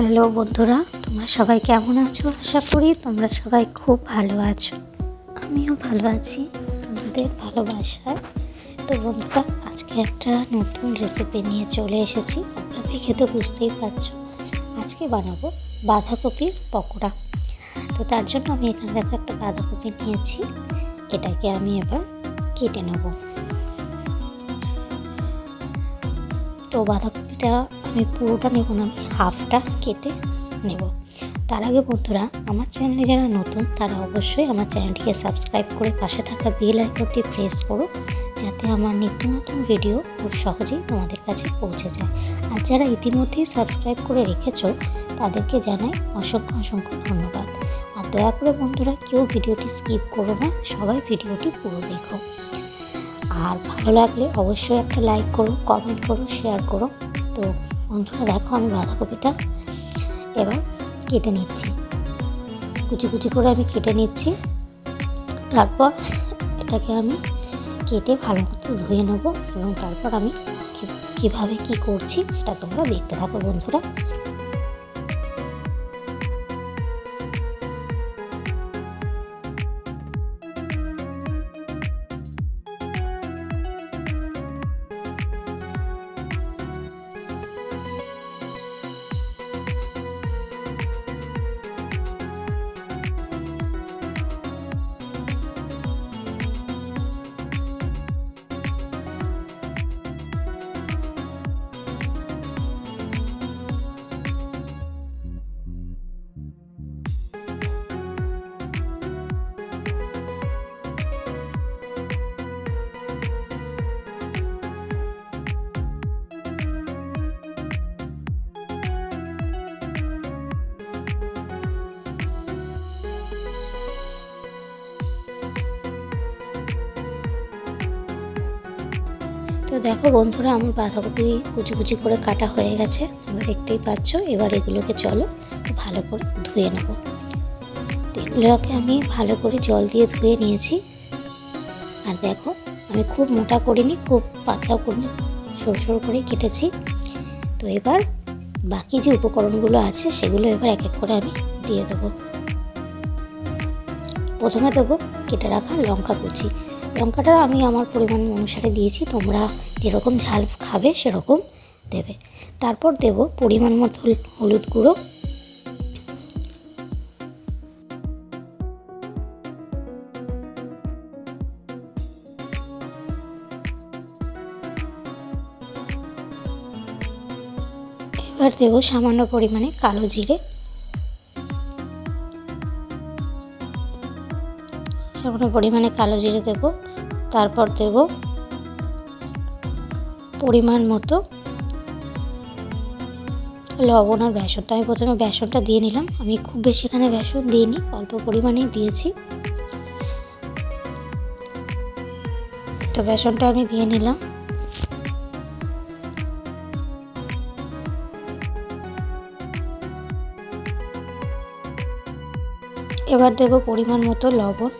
Hello বন্ধুরা, তোমরা সবাই কেমন আছো? আশা করি তোমরা সবাই খুব ভালো আছো। আমিও ভালো আছি আমাদের ভালোবাসায়। তো বন্ধুরা, আজকে একটা নতুন রেসিপি নিয়ে চলে এসেছি, তোমরা দেখে তো বুঝতেই পারছ। আজকে বানাবো বাঁধাকপির পকোড়া। তো তার জন্য আমি এখানে দেখো একটা বাঁধাকপি নিয়েছি, এটাকে আমি এবার কেটে নেব। তো বাঁধাকপিটা আমি পুরোটা নেব না আমি হাফটা কেটে নেব। তার আগে বন্ধুরা, আমার চ্যানেলে যারা নতুন, তারা অবশ্যই আমার চ্যানেলটিকে সাবস্ক্রাইব করে পাশে থাকা বেল আইকনটি প্রেস করো, যাতে আমার নিত্য নতুন ভিডিও খুব সহজেই তোমাদের কাছে পৌঁছে যায়। আর যারা ইতিমধ্যেই সাবস্ক্রাইব করে রেখেছো, তাদেরকে জানাই অসংখ্য অসংখ্য ধন্যবাদ। আর দয়া করে বন্ধুরা, কেউ ভিডিওটি স্কিপ করো না, সবাই ভিডিওটি পুরো দেখো। আর ভালো লাগলে অবশ্যই একটা লাইক করো, কমেন্ট করো, শেয়ার করো। তো বন্ধুরা দেখো আমি বাঁধাকপিটা। এবার কেটে নিচ্ছি। কুচি কুচি করে আমি কেটে নিচ্ছি। তারপর এটাকে আমি কেটে ভালো মতো ধুয়ে নেব এবং তারপর আমি কীভাবে কীভাবে কি করছি সেটা তোমরা দেখতে থাকো বন্ধুরা। দেখো বন্ধুরা, আমার বাঁধাকপি কুচি কুচি করে কাটা হয়ে গেছে। তোমরা দেখতেই পাচ্ছ, এবার এগুলোকে চলো ভালো করে ধুয়ে নেব। এগুলোকে আমি ভালো করে জল দিয়ে ধুয়ে নিয়েছি। আর দেখো, আমি খুব মোটা করিনি, খুব পাতলাও করিনি, সরু সরু করে কেটেছি। তো এবার বাকি যে উপকরণগুলো আছে, সেগুলো এবার এক এক করে আমি দিয়ে দেবো। প্রথমে দেবো কেটে রাখা লঙ্কা কুচি। লঙ্কাটা আমি আমার পরিমাণ অনুসারে দিয়েছি, তোমরা যেরকম ঝাল খাবে সেরকম দেবে। তারপর দেব পরিমাণ মতো হলুদ গুঁড়ো। এবার দেব সামান্য পরিমাণে কালো জিরে। সামান্য পরিমাণে কালো জিরে দেব, তারপর দেব পরিমাণ মতো লবণ আর বেসন। তো আমি প্রথমে বেসনটা দিয়ে নিলাম। আমি খুব বেশি এখানে বেসন দিইনি, অল্প পরিমাণেই দিয়েছি। তো বেসনটা আমি দিয়ে নিলাম। এবার দেব পরিমাণ মতো লবণ।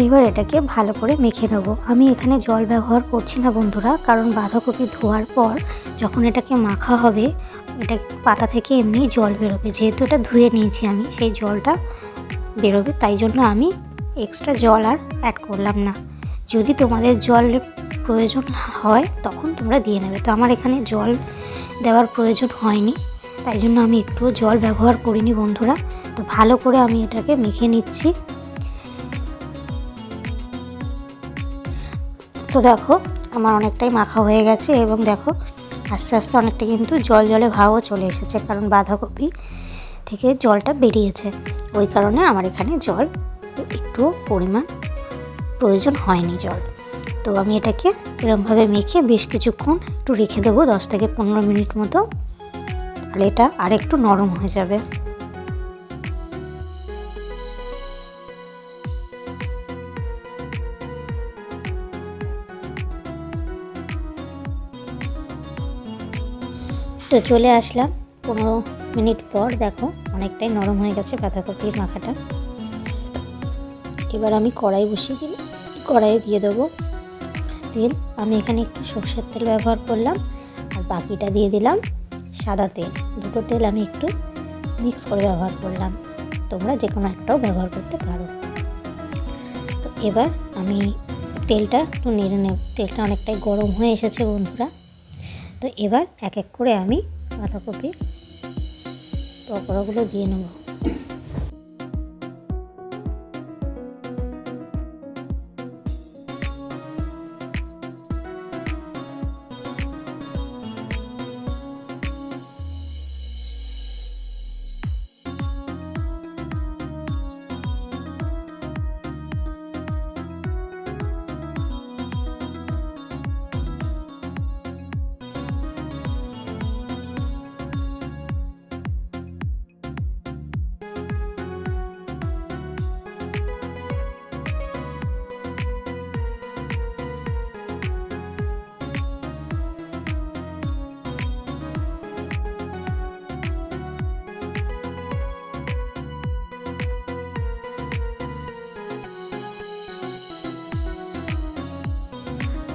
এইবার এটাকে ভালো করে মেখে নেব। আমি এখানে জল ব্যবহার করছি না বন্ধুরা, কারণ বাঁধাকপি ধোয়ার পর যখন এটাকে মাখা হবে, এটা পাতা থেকে এমনি জল বেরোবে। যেহেতু এটা ধুয়ে নিয়েছি আমি, সেই জলটা বেরোবে, তাই জন্য আমি এক্সট্রা জল আর অ্যাড করলাম না। যদি তোমাদের জল প্রয়োজন হয়, তখন তোমরা দিয়ে নেবে। তো আমার এখানে জল দেওয়ার প্রয়োজন হয়নি, তাই জন্য আমি একটুও জল ব্যবহার করিনি বন্ধুরা। তো ভালো করে আমি এটাকে মেখে নিচ্ছি। তো দেখো, আমার অনেকটাই মাখা হয়ে গেছে এবং দেখো, আস্তে আস্তে অনেকটা কিন্তু জল জলে ভাবও চলে এসেছে, কারণ বাঁধাকপি থেকে জলটা বেরিয়েছে। ওই কারণে আমার এখানে জল একটু পরিমাণ প্রয়োজন হয়নি জল। তো আমি এটাকে এরমভাবে মেখে বেশ কিছুক্ষণ একটু রেখে দেবো, দশ থেকে পনেরো মিনিট মতো। তাহলে এটা আর একটু নরম হয়ে যাবে। তো চলে আসলাম। পনেরো মিনিট পর দেখো অনেকটাই নরম হয়ে গেছে বাঁধাকপির মাখাটা। এবার আমি কড়াই বসিয়ে দিই কড়াইয়ে দিয়ে দেবো তেল। আমি এখানে একটু সর্ষের তেল ব্যবহার করলাম আর বাকিটা দিয়ে দিলাম সাদা তেল। দুটো তেল আমি একটু মিক্স করে ব্যবহার করলাম। তোমরা যে কোনো একটাও ব্যবহার করতে পারো। তো এবার আমি তেলটা একটু নেড়ে নেব। তেলটা অনেকটাই গরম হয়ে এসেছে বন্ধুরা। তো এবার এক এক করে আমি বাঁধাকপির পকোড়াগুলো দিয়ে নেব।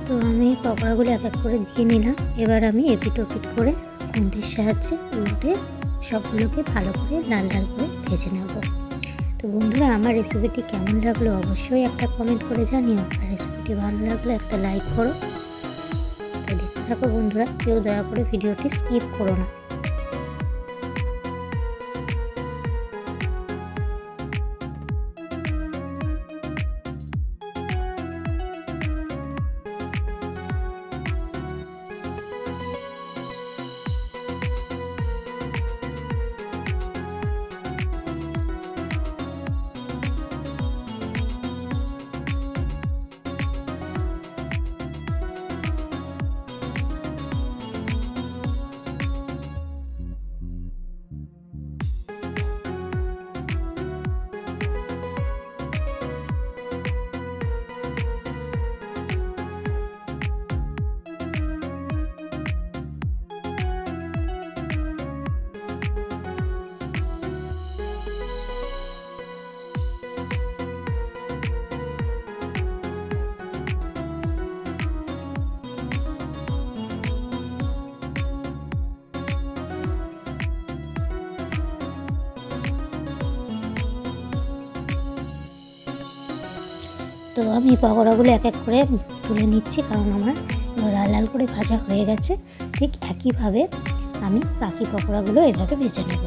তো আমি পকোড়াগুলো এক এক করে দিয়ে নিলাম। এবার আমি এপিট ওপিট করে খুন্তির সাহায্যে উল্টে সবগুলোকে ভালো করে লাল লাল করে ভেজে নেব। তো বন্ধুরা, আমার রেসিপিটি কেমন লাগল অবশ্যই একটা কমেন্ট করে জানিও। আর রেসিপিটি ভালো লাগল একটা লাইক করো। তো দেখতে থাকো বন্ধুরা, কেউ দয়া করে ভিডিওটি স্কিপ করো না। তো আমি পকোড়াগুলো এক এক করে তুলে নিচ্ছি কারণ আমার লাল লাল করে ভাজা হয়ে গেছে। ঠিক একইভাবে আমি বাকি পকোড়াগুলো এভাবে ভেজে নেব।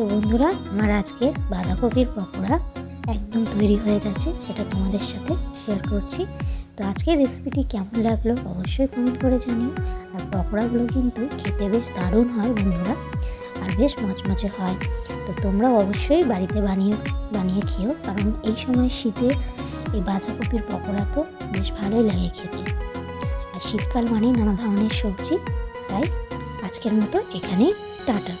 তো বন্ধুরা, আমার আজকে বাঁধাকপির পকোড়া একদম তৈরি হয়ে গেছে, সেটা তোমাদের সাথে শেয়ার করছি। তো আজকের রেসিপিটি কেমন লাগল অবশ্যই কমেন্ট করে জানিও। আর পকোড়াগুলো কিন্তু খেতে বেশ দারুণ হয় বন্ধুরা, আর বেশ মচমচে হয়। তো তোমরা অবশ্যই বাড়িতে বানিয়ে বানিয়ে খেও, কারণ এই সময় শীতে এই বাঁধাকপির পকোড়া তো বেশ ভালোই লাগে খেতে। আর শীতকাল মানেই নানা ধরনের সবজি, তাই আজকের মতো এখানেই, টাটা।